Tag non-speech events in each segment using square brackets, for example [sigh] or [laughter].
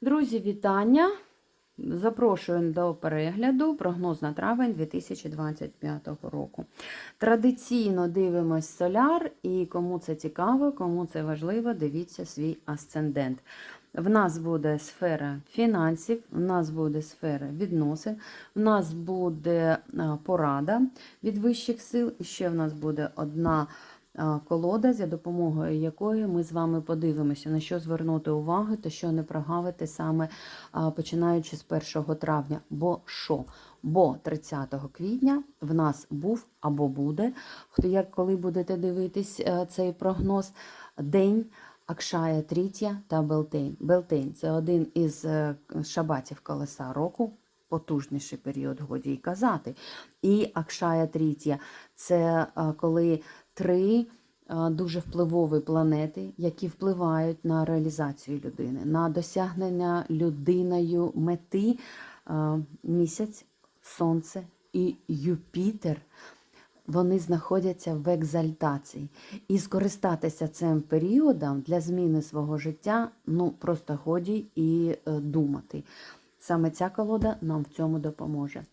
Друзі, вітання! Запрошую до перегляду прогноз на травень 2025 року. Традиційно дивимось соляр, і кому це цікаво, кому це важливо, дивіться свій асцендент. В нас буде сфера фінансів, в нас буде сфера відносин, в нас буде порада від вищих сил, і ще в нас буде одна колода, за допомогою якої ми з вами подивимося, на що звернути увагу та що не прогавити саме починаючи з 1 травня. Бо що? Бо 30 квітня в нас був або буде, хто як коли будете дивитись е, цей прогноз, день. Акшая Трітя та Белтейн. Белтейн це один із е, шабатів колеса року, потужніший період, годі й казати. І Акшая Трітя це е, коли три е, дуже впливові планети, які впливають на реалізацію людини, на досягнення людиною мети е, місяць, сонце і Юпітер вони знаходяться в екзальтації. І скористатися цим періодом для зміни свого життя ну просто годі і е, думати. Саме ця колода нам в цьому допоможе.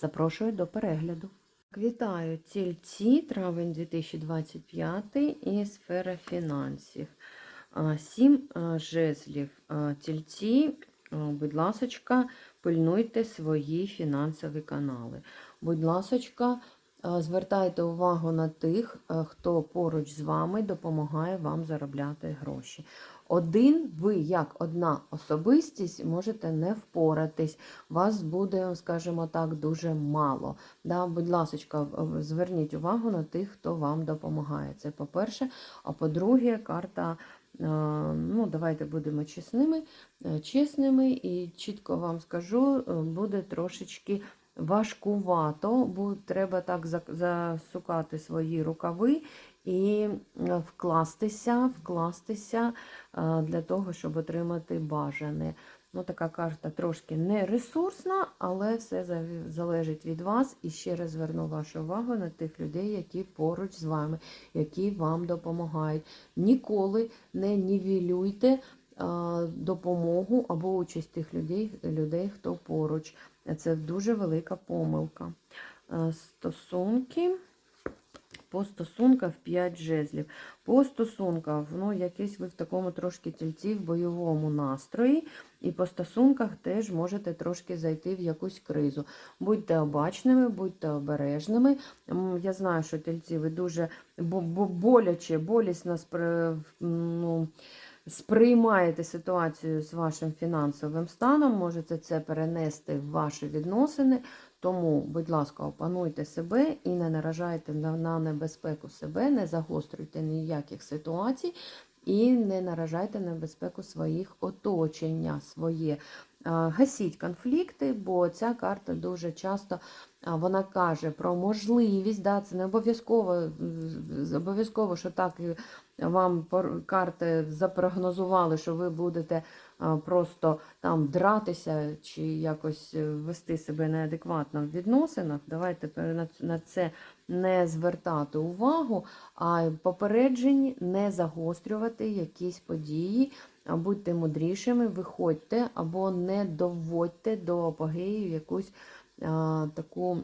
Запрошую до перегляду. Вітаю тільці, травень 2025 і сфера фінансів. Сім жезлів тільці, будь ласочка, пильнуйте свої фінансові канали. Будь ласочка, Звертайте увагу на тих, е, хто поруч з вами допомагає вам заробляти гроші. Один ви, як одна особистість, можете не впоратись. Вас буде, скажімо так, дуже мало. Да, Будь ласка, зверніть увагу на тих, хто вам допомагає. Це по-перше. А по-друге, карта. е, Ну, давайте будемо чесними, е, чесними і чітко вам скажу, е, буде трошечки важкувато, бо треба так засукати свої рукави і е, вкластися, вкластися е, для того, щоб отримати бажане. Ну, така карта трошки не ресурсна, але все залежить від вас. І ще раз зверну вашу увагу на тих людей, які поруч з вами, які вам допомагають. Ніколи не нівелюйте е, допомогу або участь тих людей, людей, хто поруч. Це дуже велика помилка. Е, Стосунки. По стосунках 5 жезлів. По стосунках, ну, якийсь ви в такому трошки тільці в бойовому настрої, і по стосунках теж можете трошки зайти в якусь кризу. Будьте обачними, будьте обережними. Я знаю, що тільці ви дуже бо- бо- боляче, болісно ну, сприймаєте ситуацію з вашим фінансовим станом, можете це перенести в ваші відносини. Тому, будь ласка, опануйте себе і не наражайте на, небезпеку себе, не загострюйте ніяких ситуацій і не наражайте на небезпеку своїх оточення своє. Гасіть конфлікти, бо ця карта дуже часто вона каже про можливість, да, це не обов'язково, обов'язково, що так вам карти запрогнозували, що ви будете просто там дратися чи якось е, вести себе неадекватно в відносинах. Давайте на це не звертати увагу, а попереджені не загострювати якісь події. Будьте мудрішими, виходьте або не доводьте до апогею якусь таку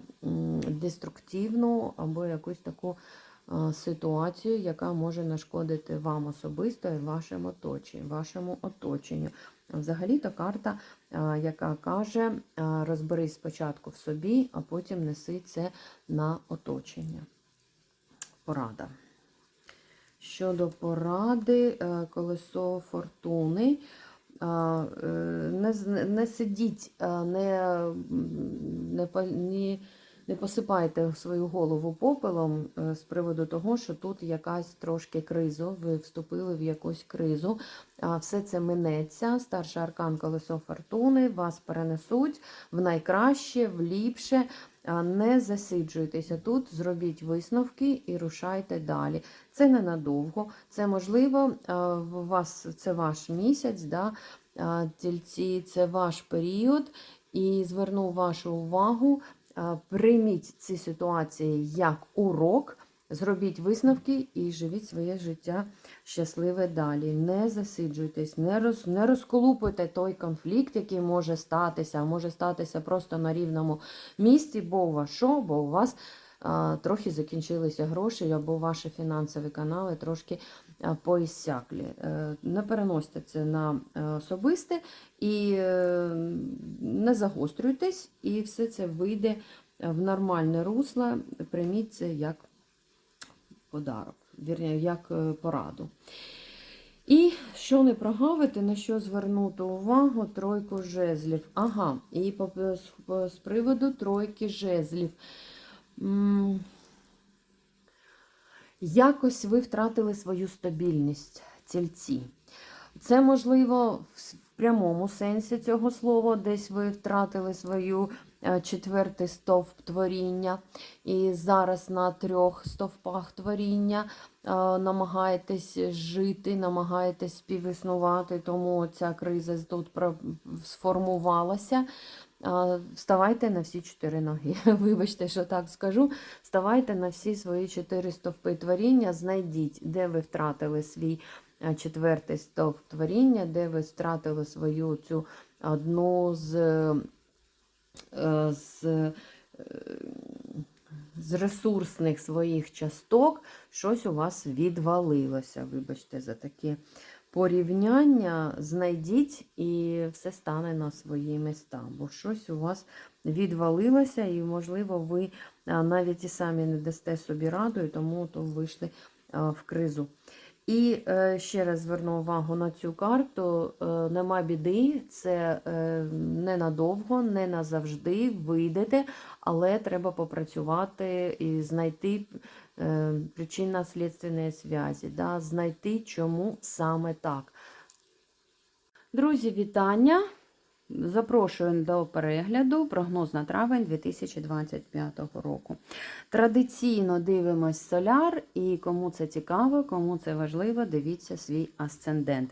деструктивну або якусь таку ситуацію, яка може нашкодити вам особисто і вашому оточенню. Вашому оточенню. Взагалі-то карта, яка каже, розберись спочатку в собі, а потім неси це на оточення. Порада. Щодо поради, е, колесо фортуни. Е, Не, не сидіть, а, не, не, не посипайте свою голову попелом е, з приводу того, що тут якась трошки кризу, ви вступили в якусь кризу. А, Все це минеться. Старший аркан колесо фортуни вас перенесуть в найкраще, в ліпше. Не засиджуйтеся тут, зробіть висновки і рушайте далі. Це ненадовго, це можливо, у вас це ваш місяць, да? тільці це ваш період, і зверну вашу увагу, прийміть ці ситуації як урок Зробіть висновки і живіть своє життя щасливе далі. Не засиджуйтесь, не, роз, не розколупуйте той конфлікт, який може статися, а може статися просто на рівному місці, бо у вас що, бо у вас а, трохи закінчилися гроші, або ваші фінансові канали трошки а, поіссяклі. Е, Не переносьте це на е, особисте і е, не загострюйтесь, і все це вийде в нормальне русло. Прийміть це як подарок, вірні, як е, пораду. І що не прогавити, на що звернути увагу, тройку жезлів. Ага, і по, з, з приводу тройки жезлів. Якось ви втратили свою стабільність, тільці. Це можливо в прямому сенсі цього слова, десь ви втратили свою е, четвертий стовп творіння, і зараз на трьох стовпах творіння е, намагаєтесь жити, намагаєтесь співіснувати, тому ця криза тут сформувалася. Вставайте на всі чотири ноги. [laughs] Вибачте, що так скажу. Вставайте на всі свої чотири стовпи творіння, знайдіть, де ви втратили свій е, четвертий стовп творіння, де ви втратили свою цю одну з, е, з, е, з ресурсних своїх часток, щось у вас відвалилося. Вибачте за таке порівняння, знайдіть і все стане на свої міста, бо щось у вас відвалилося, і, можливо, ви навіть і самі не дасте собі раду, і тому то вийшли в кризу. І е, ще раз зверну увагу на цю карту. Е, нема біди, це е, ненадовго, не назавжди вийдете, але треба попрацювати і знайти е, причинно-слідственні зв'язі, да, знайти, чому саме так. Друзі, вітання! Запрошую до перегляду прогноз на травень 2025 року. Традиційно дивимось соляр, і кому це цікаво, кому це важливо, дивіться свій асцендент.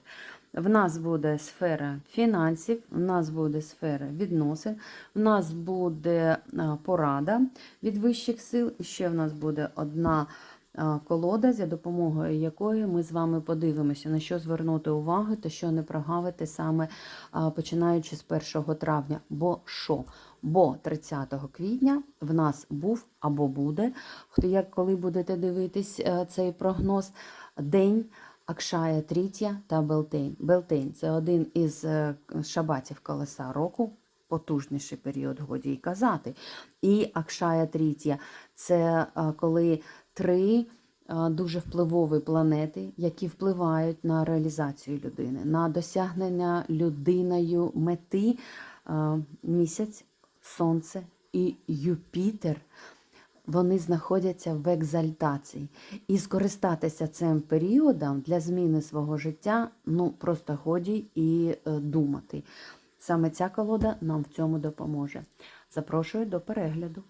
В нас буде сфера фінансів, в нас буде сфера відносин, в нас буде порада від вищих сил, і ще в нас буде одна колода, за допомогою якої ми з вами подивимося, на що звернути увагу та що не прогавити саме починаючи з 1 травня. Бо що? Бо 30 квітня в нас був або буде, хто як коли будете дивитись е, цей прогноз, день. Акшая Трітя та Белтейн. Белтейн це один із е, шабатів колеса року, потужніший період, годі й казати. І Акшая Трітя це е, коли три е, дуже впливові планети, які впливають на реалізацію людини, на досягнення людиною мети е, місяць, сонце і Юпітер. Вони знаходяться в екзальтації. І скористатися цим періодом для зміни свого життя ну просто годі і думати. Саме ця колода нам в цьому допоможе. Запрошую до перегляду.